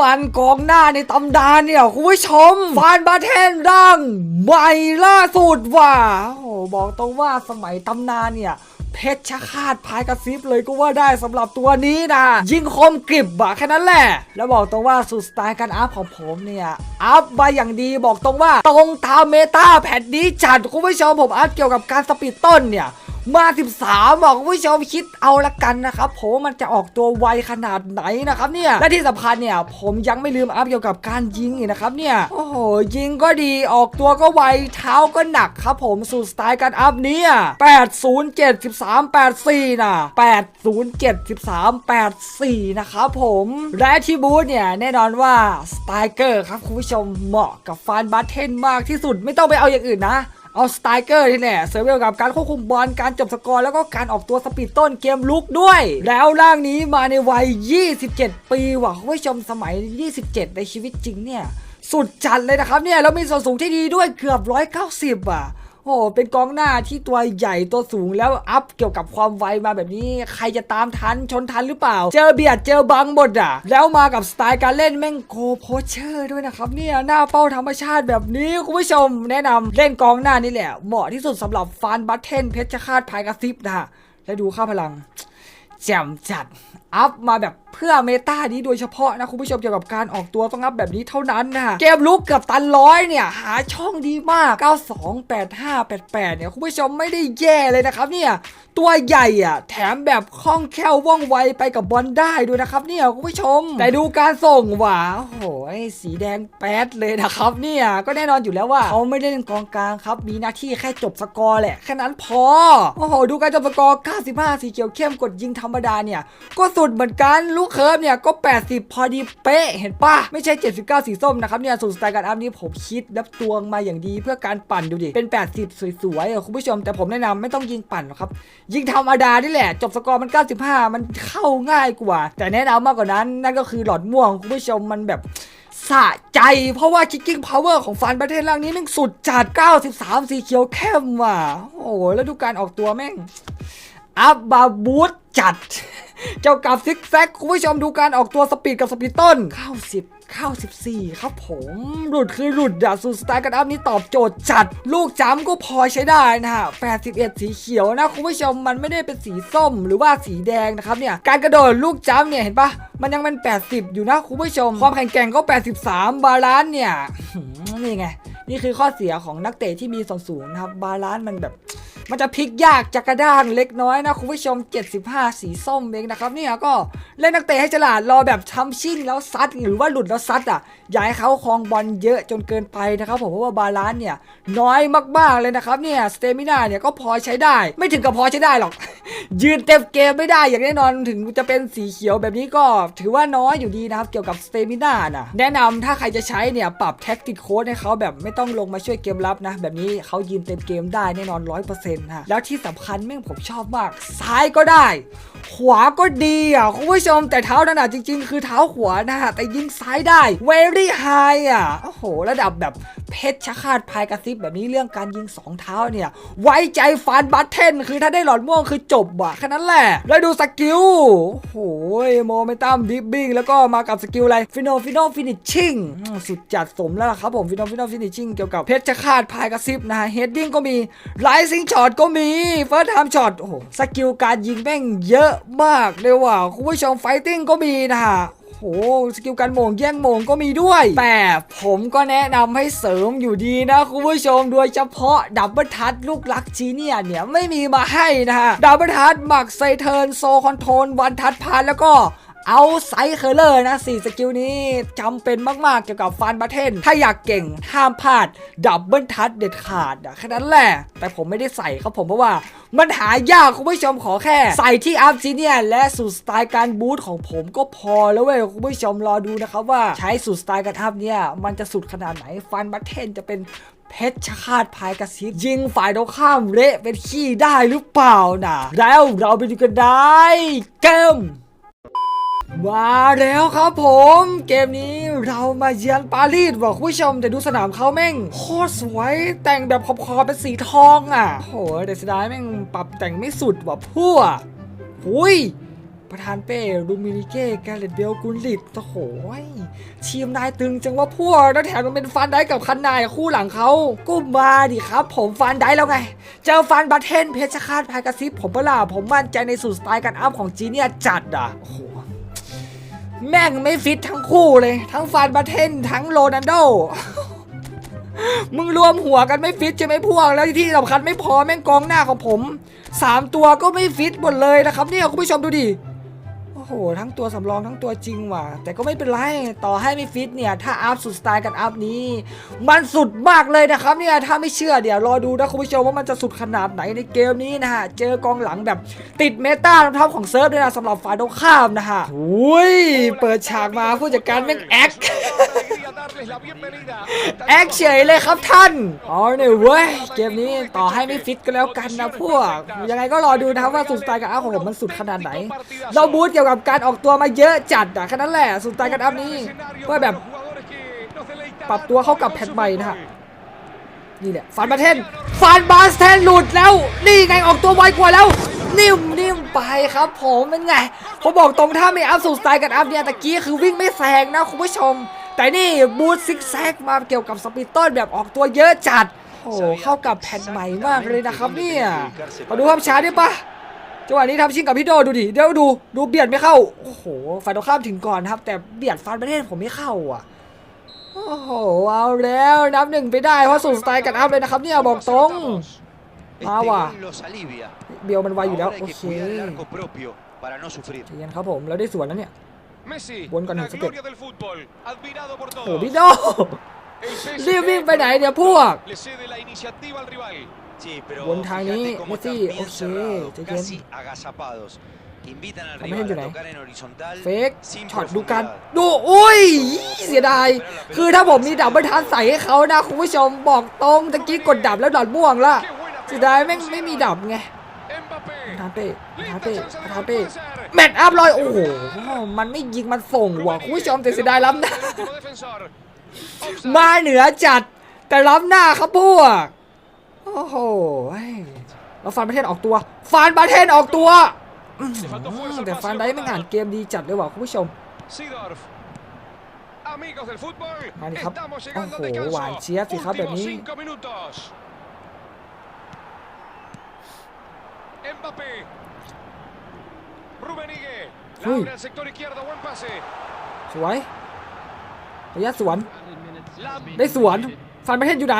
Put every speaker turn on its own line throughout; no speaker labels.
มันกองหน้าในตำนานเนี่ยคุณผู้ชม ฟานบาเทนร่างใหม่ล่าสุดว่ะโอ้โหบอกตรงว่าสมัยตำนานเนี่ยเพชรชคาตพายกระซิบเลยก็ว่าได้สำหรับตัวนี้นะ ยิงคมกริบอะแค่นั้นแหละ แล้วบอกตรงว่าสุดสไตล์การอัพของผมเนี่ย อัพมาอย่างดีบอกตรงว่า ตรงตามเมตาแผ่นนี้จัดคุณผู้ชมผมอัพเกี่ยวกับการสปีดต้นเนี่ย มา 13บอกคุณผู้ชมคิดเอาละกันนะครับผมว่ามันจะออกตัวไวขนาดไหนนะครับเนี่ยและที่สำคัญเนี่ยผมยังไม่ลืมอัพเกี่ยวกับการยิงอีกนะครับเนี่ยโอ้โหยิงก็ดีออกตัวก็ไวเท้าก็หนักครับผมสูตรสไตล์การอัพเนี่ย8073 84นะ8073 84 นะครับผมและที่บูธเนี่ยแน่นอนว่าสไตล์เกอร์ครับคุณผู้ชมเหมาะกับฟานบัตเทนมากที่สุดไม่ต้องไปเอาอย่างอื่นนะ เอาสไตเกอร์ที่แหละเสริมเกี่ยวกับการควบคุมบอลการจบสกอร์แล้วก็การออกตัวสปีดต้นเกมลุกด้วย แล้วร่างนี้มาในวัย 27 ปีว่ะคุณผู้ชมสมัย 27 ในชีวิตจริงเนี่ย สุดจัดเลยนะครับเนี่ยแล้วมีส่วนสูงที่ดีด้วยเกือบ 190 อะ โอ้โหเป็นกองหน้าที่ตัวใหญ่ตัวสูงแล้วอัพเกี่ยวกับความไวมาแบบนี้ ใครจะตามทันชนทันหรือเปล่า เจอเบียดเจอบังหมดอะ แล้วมากับสไตล์การเล่นแม่งโกโพเชอร์ด้วยนะครับเนี่ยหน้าเป้าธรรมชาติแบบนี้คุณผู้ชมแนะนำเล่นกองหน้านี่แหละ เหมาะที่สุดสำหรับฟานบัตเทนเพชรคาตพายกระซิบนะฮะแล้วดูค่าพลังแจ่มจัดอัพมาแบบเพื่อเมตานี้โดยเฉพาะนะคุณผู้ชมเกี่ยวกับการออกตัวต้องอัพแบบนี้เท่านั้นนะเกมลุกเกับตันร้อยเนี่ย หาช่องดีมาก 92 85 88 เนี่ยคุณผู้ชมไม่ได้แย่เลยนะครับเนี่ย ตัวใหญ่อะ แถมแบบคล่องแคล่วว่องไวไปกับบอลได้ด้วยนะครับเนี่ยคุณผู้ชม แต่ดูการส่งว่ะโอ้โหสีแดงแป๊ดเลยนะครับเนี่ยก็แน่นอนอยู่แล้วว่าเขาไม่ได้เล่นกองกลางครับ มีหน้าที่แค่จบสกอร์แหละแค่นั้นพอโอ้โหดูการจบสกอร์95สีเขียวเข้มกดยิงธรรมดาเนี่ยก็สุดเหมือนกันลูกเคิร์ฟเนี่ยก็ 80 พอดีเป๊ะเห็นปะไม่ใช่ 79 สีส้มนะครับเนี่ยสูตรสไตล์การอัพนี้ผมคิดและตวงมาอย่างดีเพื่อการปั่นดูดิเป็น 80 สวยๆคุณผู้ชม แต่ผมแนะนำไม่ต้องยิงปั่นหรอกครับยิงธรรมดานี่แหละ จบสกอร์มัน 95 มันเข้าง่ายกว่า แต่แนะนำมากกว่านั้น นั่นก็คือหลอดม่วงคุณผู้ชมมันแบบสะใจเพราะว่า kicking power ของฟันประเทศล่างนี้แม่งสุดจัด 93 สีเขียวเข้มว่ะ โอ้โห แล้วดูการออกตัวแม่ง อัพบาบูท จัด เจ้ากับซิกแซกคุณผู้ชมดูการออกตัวสปีดกับสปีดต้น90 94ครับผม หลุดคือหลุดอะสูตรสไตล์กันอัพนี้ตอบโจทย์จัด ลูกจ้ำก็พอใช้ได้นะฮะ81 สีเขียวนะ คุณผู้ชมมันไม่ได้เป็นสีส้มหรือว่าสีแดงนะครับเนี่ย การกระโดดลูกจ้ำเนี่ย เห็นปะมันยังเป็น 80 อยู่นะ คุณผู้ชม ความแข็งแกร่งก็ 83 บาลานซ์เนี่ยนี่ไง นี่คือข้อเสียของนักเตะที่มีส่วนสูงนะครับ บาลานซ์มันแบบ มันจะพลิกยากจากระด้างเล็กน้อยนะ คุณผู้ชม 75 สีส้มเองนะครับเนี่ยก็เล่นนักเตะให้ฉลาดรอแบบทำชิ่งแล้วซัด หรือว่าหลุดแล้วซัดอะอย่าให้เขาครองบอลเยอะจนเกินไปนะครับผมเพราะว่าบาลานซ์เนี่ยน้อยมากๆเลยนะครับเนี่ยสเตมินาเนี่ยก็พอใช้ได้ ไม่ถึงกับพอใช้ได้หรอก ยืนเต็มเกมไม่ได้อย่างแน่นอนถึงจะเป็นสีเขียวแบบนี้ก็ถือว่าน้อยอยู่ดีนะครับเกี่ยวกับสเตมินานะแนะนำถ้าใครจะใช้เนี่ยปรับแท็กติกโค้ดให้เขาแบบไม่ต้องลงมาช่วยเกมรับนะ แบบนี้เขายืนเต็มเกมได้แน่นอน100%นะแล้วที่สำคัญแม่งผมชอบมาก ซ้ายก็ได้ ขวาก็ดีอะคุณผู้ชมแต่เท้าถนัดจริง ๆ คือเท้าขวานะฮะแต่ยิงซ้ายได้ very high อะโอ้โหระดับแบบเพชรชะคาดพายกระซิบแบบนี้เรื่องการยิงสองเท้าเนี่ย ไว้ใจฟันบัตเทนคือถ้าได้หลอดม่วงคือจบอะแค่นั้นแหละ แล้วดูสกิลโอ้โหโมเมนตัมดิฟบิ้งแล้วก็มากับสกิลอะไรฟิโนฟิโนฟินิชชิ่งสุดจัดสมแล้วล่ะครับผมฟิโนฟิโนฟินิชชิ่งเกี่ยวกับเพชรชะคาดพายกระซิบนะฮะเฮดดิ้งก็มีไลซิงช็อตก็มีเฟิร์สไทม์ช็อตโอ้โหสกิลการยิงแม่งเยอะมากเลยว่ะคุณผู้ชมไฟติ้งก็มีนะฮะ โอ้โหสกิลการโหมงแย่งโหมงก็มีด้วย แต่ผมก็แนะนำให้เสริมอยู่ดีนะคุณผู้ชมโดยเฉพาะดับเบิลทัชลูกลักจีเนียเนี่ยไม่มีมาให้นะฮะดับเบิลทัชหมักไซเทิร์นโซคอนโทรลวันทัชพานแล้วก็ เอาไซเคอร์เลอร์นะสี่สกิลนี้จำเป็นมากๆเกี่ยวกับฟันบัตเทนถ้าอยากเก่งห้ามพลาดดับเบิลทัชเด็ดขาดแค่นั้นแหละ แต่ผมไม่ได้ใส่ครับผมเพราะว่ามันหายากคุณผู้ชมขอแค่ ใส่ที่อัพจีเนียและสูตรสไตล์การบูทของผมก็พอแล้วเว้ยคุณผู้ชมรอดูนะครับว่าใช้สูตรสไตล์การอัพเนี่ยมันจะสุดขนาดไหนฟันบัตเทนจะเป็นเพชรคาดพายกระซิบยิงฝ่ายตรงข้ามเละเป็นขี้ได้หรือเปล่านะแล้วเราไปดูกันได้เกม มาแล้วครับผม เกมนี้เรามาเยือนปารีสว่ะคุณผู้ชมแต่ดูสนามเขาแม่งโคตรสวยแต่งแบบขอบๆเป็นสีทองอะโหแต่เสียดายแม่งปรับแต่งไม่สุดว่ะพวหุยประธานเป้ลูมินิเก้แกเรตเบลกุลลิตโอ้โหทีมนายตึงจังว่าพวกแล้วแถมมันเป็นฟันได้กับคันนายคู่หลังเขาก็มาดิครับ ผมฟันได้แล้วไง เจอฟันบัตเทนเพชรคาตพายกระซิบผมเปล่าผมมั่นใจในสูตรสไตล์การอัพของจีเนียจัดอะโอ้โห แม่งไม่ฟิตทั้งคู่เลย ทั้งฟานบาเทนทั้งโรนันโด มึงรวมหัวกันไม่ฟิตใช่ไหมพวก แล้วที่สำคัญไม่พอแม่งกองหน้าของผมสามตัวก็ไม่ฟิตหมดเลยนะครับเนี่ยคุณผู้ชมดูดิ โอ้โหทั้งตัวสำรองทั้งตัวจริงว่ะ แต่ก็ไม่เป็นไรต่อให้ไม่ฟิตเนี่ย ถ้าอัพสุดสไตล์กันอัพนี้ มันสุดมากเลยนะครับเนี่ยถ้าไม่เชื่อเดี๋ยวรอดูนะคุณผู้ชมว่ามันจะสุดขนาดไหนในเกมนี้นะฮะ เจอกองหลังแบบติดเมตาท็อปของเซิร์ฟด้วยนะสำหรับฝ่ายตรงข้ามนะฮะอุ้ยเปิดฉากมาผู้จัดการแม่งแอคแอคเฉยเลยครับท่านอ๋อเนี่ยเว้ยเกมนี้ต่อให้ไม่ฟิตก็แล้วกันนะพวกยังไงก็รอดูนะครับว่าสุดสไตล์กับอัพของผมมันสุดขนาดไหน เราบูทเกี่ยวกับการออกตัวมาเยอะจัดอะแค่นั้นแหละสุดสไตล์กับอัพนี้เพื่อแบบปรับตัวเข้ากับแพทใหม่นะฮะนี่แหละฟันบาเทนฟันบาสเทนหลุดแล้ว นี่ไงออกตัวไวกว่าแล้ว นิ่มนิ่มไปครับผมเป็นไงผมบอกตรงถ้าไม่อัพสูตรสไตล์กันอัพเนี่ยตะกี้คือวิ่งไม่แซงนะคุณผู้ชม แต่นี่บูทซิกแซกมาเกี่ยวกับสปีดต้นแบบออกตัวเยอะจัดโอ้โหเข้ากับแผ่นใหม่มากเลยนะครับเนี่ยมาดูภาพช้าได้ปะ จังหวะนี้ทำชิงกับพี่โดดูดิเดี๋ยวดูดูเบียดไม่เข้าโอ้โหฝ่ายตรงข้ามถึงก่อนครับ แต่เบียดฟันประเทศผมไม่เข้าอะโอ้โหเอาแล้วนับหนึ่งไปได้เพราะสูตรสไตล์กันอัพเลยนะครับเนี่ยบอกตรง
Este
Ah, va.
gol los alivia.
เบียวมันไวอยู่แล้ว
Ahora hay
โอ
que
เค
cuidar el arco propio para no sufrir.
ใจเย็นครับผมแล้วได้สวนแล้วเนี่ย
Messi,
Buen con
la
el
gloria del fútbol, admirado por
โอ้โห
todos.
พี่โด
El PSG
รีบวิ่งไปไหนเนี่ยพวก
le cede la iniciativa al rival.
Sí, pero
Buen timing,
fíjate cómo están
Messi,
bien
ok,
cerrados,
qué
casi
bien.
agazapados. Invitan al
También
rival
hay
a
una,
tocar en horizontal
เฟก
sin
ช็อตดูกัน
profundidad.
ดูอุ้ยเสียดายคือถ้าผมมีดับเบิลทันใส่ให้เขานะคุณผู้ชมบอกตรงตะกี้กดดับแล้วดอดม่วงละ
Qué buena
เสียดายแม่งไม่มีดับไง
Mbappé.
ประธานเป้ประธาน
Linda
เป้
chance
ประ
de
ธาน
gol
เป้
puede ser.
แมตช์อัพลอยโอ้โหมันไม่ยิงมันส่งว่ะคุณผู้ชมแต่เสียดายล้ำหน้า
El último defensor. Offside.
มาเหนือจัดแต่ล้ำหน้าครับพวกโโอ้โหเราฟันประเทศออกตัว ฟันประเทศออกตัวแต่ฟันได้ไม่งานเกมดีจัดเลยว่ะคุณผู้ชม
มา
ดิค
รับ โอ้โห
หวาน
เชียบสิ
ค
รับแบบนี้
สวยระยะสวน ได้สวน ฟันประเทศอยู่ไหน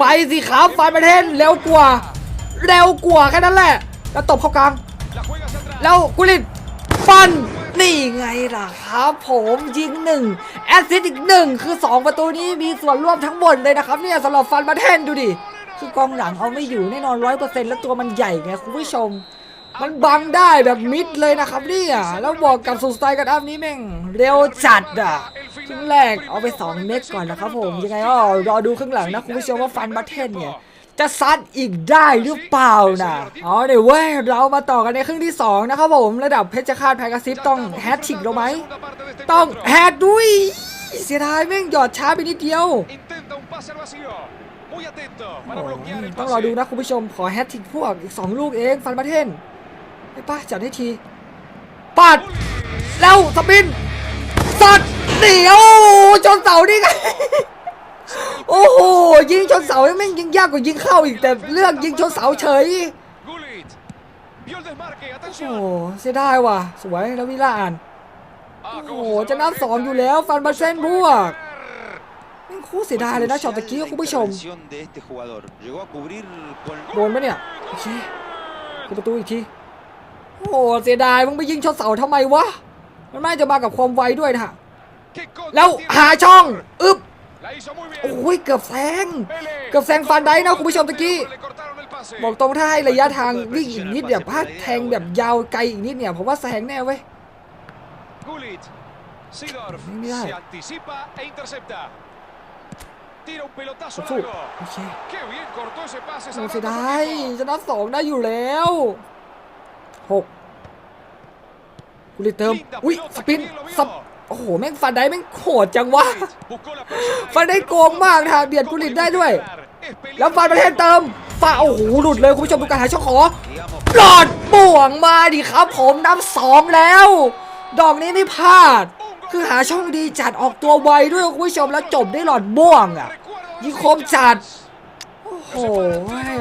ไปสิครับฟันประเทศเร็วกว่า เร็วกว่าแค่นั้นแหละ แล้วตบเข้ากลาง แล้วกุลิตฟันนี่ไงล่ะครับผมยิงหนึ่งแอสซิสต์อีกหนึ่งคือ 2 ประตูนี้มีส่วนร่วมทั้งหมดเลยนะครับเนี่ยสำหรับฟันประเทศดูดิคือกองหลังเอาไม่อยู่แน่นอนร้อยเปอร์เซ็นต์แล้วตัวมันใหญ่ไงคุณผู้ชม มันบังได้แบบมิดเลยนะครับเนี่ยแล้วบอกกับสุดสไตล์กันอัพนี้แม่งเร็วจัดอะครึ่งแรกเอาไป 2 เม็ดก่อนนะครับผมยังไงก็รอดูครึ่งหลังนะคุณผู้ชมว่าฟันบัตเทนเนี่ยจะซัดอีกได้หรือเปล่านะอ๋อเดี๋ยวเว้ย เรามาต่อกันในครึ่งที่ 2 นะครับผม ระดับเพชรคาตแพกะซิบต้องแฮตทิกเราไหม ต้องแฮตด้วย เสียดายแม่งหยอดช้าไปนิดเดียว ต้องรอดูนะคุณผู้ชม ขอแฮตทิกพวกอีก 2 ลูกเอง ฟันประเทน ไอ้ป้าจัดให้ทีปัดแล้วสปินสัดเดียวชนเสานี่ไงโอ้โหยิงชนเสาแม่งยิงยากกว่ายิงเข้าอีกแต่เลือกยิงชนเสาเฉยโอ้
Atención.
เสียดายว่ะ สวยแล้ววิลาอ่านโอ้โหจะนับสองอยู่แล้วฟันมาเส้นพวกแม่คู่เสียดายเลยนะช็อตตะกี้คุณผู้ชมโดนปะเนี่ยโอเคคือประตูอีกที โอ้โหเสียดายมึงไปยิงชนเสาทำไมวะ มันน่าจะมากับความไวด้วยนะฮะ
Qué contra
แล้ว
tiene
หาช่องอึ๊บ
La hizo muy bien.
โอ้ยเกือบแซง
Pele.
เกือบแซงฟันได้นะคุณผู้ชมตะกี้
Le cortaron el pase.
บอกตรงถ้าให้ระยะทางวิ่งอีกนิดเดียวพลาดแทงแบบยาวไกลอีกนิดเนี่ยผมว่าแซงแน่เว้ย
Gullit. Seedorf
Mira.
se anticipa e intercepta. Tira un pelotazo
สู้
largo.
โอเค
Qué bien cortó ese pase.
โอ้
salvando
เสีย
a su
ดาย
equipo.
จะนับสองได้อยู่แล้ว หกกุลิเติม อุ้ยสปินสับโอ้โห แม่งฟันได้แม่งโหดจังวะ
Buscó la persona.
ฟันได้โกงมากนะเบียดกุลิตได้ด้วย
Es
แล้วฟันประเทศเติมฟ้าโอ้โห หลุดเลย คุณผู้ชมดูการหาช่องขอ
digamos
หลอดบ่วงมาดิครับ ผมนับสองแล้ว ดอกนี้ไม่พลาด คือหาช่องดีจัดออกตัวไวด้วยคุณผู้ชมแล้วจบได้หลอดบ่วงอะ
Recuerdo
ยิงคมจัด โอ้โห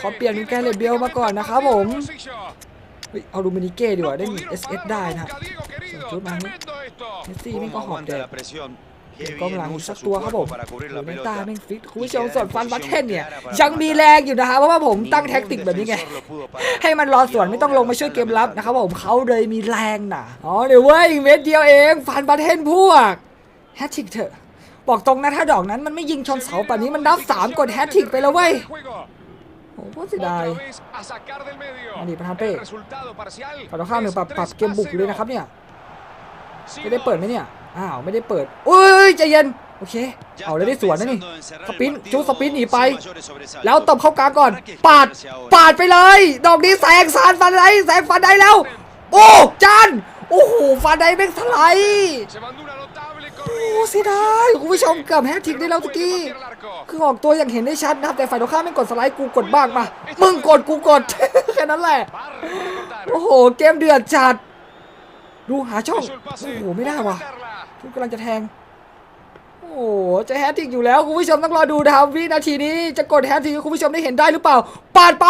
ขอเปลี่ยนเป็นแกเรตเบลมาก่อนนะครับผม
Bolsillo.
เฮ้ยเอาลูมินิเก้ดีกว่าได้มี
Pudieron
SS
parar
ได้นะ
nunca, Diego, querido.
Chut, mano.
Tremendo esto.
เมสซี่แม่ง
¿Cómo
ก็หอบแด
aguanta
ก
la presión?
เก็
Qué
บกองหลัง
bien
อีก
usa
สัก
su
ตัวครับผม
cuerpo para cubrir
โอ้
la
โหเนต้า
pelota.
แม่งฟิตคุณ
Y
ผู้ชม
quedar
ส่วน
en
ฟันบัตเทน
posición
เนี่ย
clara para
ยังมี
rematar.
แรงอยู่นะครับเพราะว่าผมตั้ง
Ningún
แท็กติกแบบนี้ไง
defensor lo pudo parar.
ให้มันรอสวน
Y
ไม่ต้องลงมา
ahora
ช่วยเกม
logran
รับ
rematar.
นะครับผมเขาเลยมีแรงนะอ๋อเดี๋ยวเว้ยอีกเม็ดเดียวเองฟันบัตเทนพวกแฮตทริกเถอะบอกตรงนะถ้าดอกนั้นมันไม่ยิงชนเสาป่านนี้มันนับสามกดแฮตทริกไปแล้วเว้ย
Juego.
โอ้โหเสียดาย
Otra vez a sacar del medio.
Ani, para P.
El resultado parcial
ฝั่งตรงข้ามหนึ่งปรับ
es
ปรับ
3
เกมบุกเลยนะครับ
a
เนี่ย
0.
จะได้เปิดไหมเนี่ย อ้าว ไม่ได้เปิดอุ้ยใจเย็น โอเค
Ya
เอาเลยได้
están
สวนนะนี่
pensando en cerrar
ส
el
ปิน
partido
จูสปินหนีไป
sin mayores sobresaltos.
แล้วตบเข้ากลางก่อน
¿Para qué
ปาด
esperarse ahora?
ปาดไปเลย ดอกนี้แสงสารฟันได้แสงฟันได้แล้ว โอ้ จาน โอ้โห ฟันได้แม่งถลา เสียดายคุณผู้ชมเกือบแฮตทิกได้แล้วตะกี้คือออกตัวอย่างเห็นได้ชัดนะครับ แต่ฝ่ายตรงข้ามไม่กดสไลด์กูกดบ้างมามึงกดกูกดแค่นั้นแหละโอ้โหเกมเดือดจัด ดูหาช่องโอ้โหไม่ได้ว่ะทุกกำลังจะแทง โอ้โหจะแฮตทิกอยู่แล้วคุณผู้ชมต้องรอดูนะครับวินาทีนี้จะกดแฮตทิกคุณผู้ชมได้เห็นได้หรือเปล่าปาดไป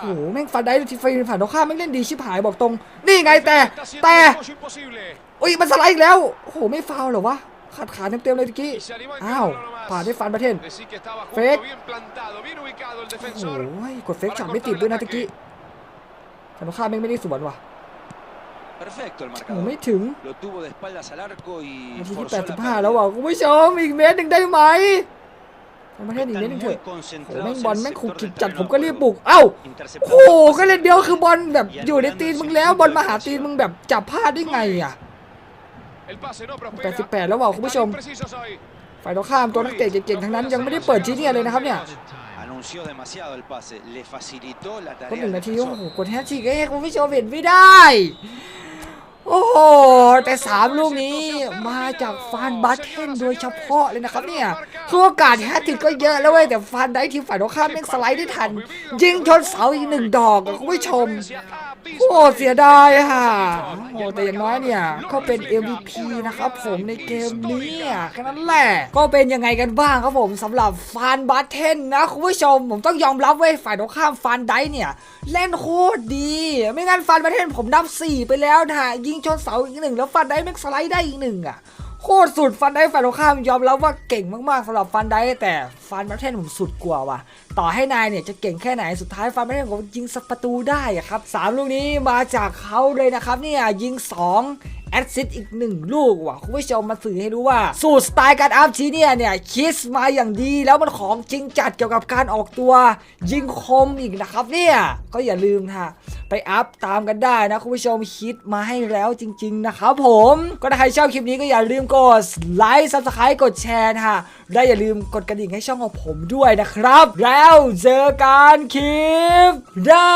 โอ้โหแม่งฟันได้ทีไฟผ่านตรงข้ามแม่งเล่นดีชิบหายบอกตรง นี่ไงแต่แต่อุ้ยมันสไลด์อีกแล้วโอ้โหไม่ฟาวเหรอวะขาดขาเต็มๆเลยตะกี้ อ้าว ผ่านได้ฟันประเทศเฟกโอ้โหกดเฟกช็อตไม่ติดด้วยนะตะกี้แต่ตรงข้าแม่งไม่ได้สวนว่ะ
Perfecto el
โอ้โห
marcador.
ไม่ถึง
Lo tuvo de espaldas al arco y
นาทีที่
forzó la
85 แล้วว่ะคุณผู้ชมอีกเมตรหนึ่งได้ไหมฟันประเทศอีกเมตรหนึ่งเถอะโอ้โหแม่งบอลแม่งขู่กิกจัดผมก็รีบบุก เอ้า โอ้โหก็เล่นเดียวคือบอลแบบอยู่ในตีนมึงแล้วบอลมาหาตีนมึงแบบจับพลาดได้ไงอะ88 แล้วว่ะคุณผู้ชมฝ่ายตรงข้ามตัวนักเตะเก่งๆทั้งนั้นยังไม่ได้เปิดจีเนียเลยนะครับเนี่ย
Anunció demasiado el pase, le facilitó la
ก็
tarea
หนึ่ง
al
นาทีโอ้
defensor.
โหกดแฮชชิกเอ้คุณผู้ชมเห็นไม่ได้ โอ้โหแต่สามลูกนี้มาจากฟานบัตเทนโดยเฉพาะเลยนะครับเนี่ยคือโอกาสแฮตติกก็เยอะแล้วเว้ยแต่ฟานได้ทีมฝ่ายตรงข้ามแม่งสไลด์ได้ทัน ยิงชนเสาอีกหนึ่งดอกคุณผู้ชม โอ้เสียดายค่ะ โอ้แต่อย่างน้อยเนี่ยก็เป็น MVP นะครับผมในเกมนี้แค่นั้นแหละ ก็เป็นยังไงกันบ้างครับผมสำหรับฟานบัตเทนนะคุณผู้ชม ผมต้องยอมรับเว้ยฝ่ายตรงข้ามฟานไดเนี่ย เล่นโคตรดี ไม่งั้นฟานบัตเทนผมนับ 4 ไปแล้วนะยิงชนเสาอีกหนึ่งแล้วฟานไดแม่งสไลด์ได้อีกหนึ่งอะ โคตรสุดฟันได้ฝ่ายตรงข้ามยอมรับว่าเก่งมากๆสำหรับฟันได้แต่ฟันแมทเทนผมสุดกลัวว่ะ ต่อให้นายเนี่ยจะเก่งแค่ไหนสุดท้ายฟันแมทเทนผมยิงสักประตูได้ครับสามลูกนี้มาจากเขาเลยนะครับเนี่ยยิง 2แอดซิสอีกหนึ่งลูกว่ะคุณผู้ชมมาสื่อให้รู้ว่า สูตรสไตล์การอัพชีเนี่ยเนี่ยคิดมาอย่างดีแล้วมันของจริงจัดเกี่ยวกับการออกตัว ยิงคมอีกนะครับเนี่ย ก็อย่าลืมนะไปอัพตามกันได้นะคุณผู้ชมคิดมาให้แล้วจริง ๆ นะครับผมก็ถ้าใครชอบคลิปนี้ก็อย่าลืมกดไลค์ซับสไครต์กดแชร์ฮะและอย่าลืมกดกระดิ่งให้ช่องของผมด้วยนะครับ แล้วเจอกันคลิปหน้า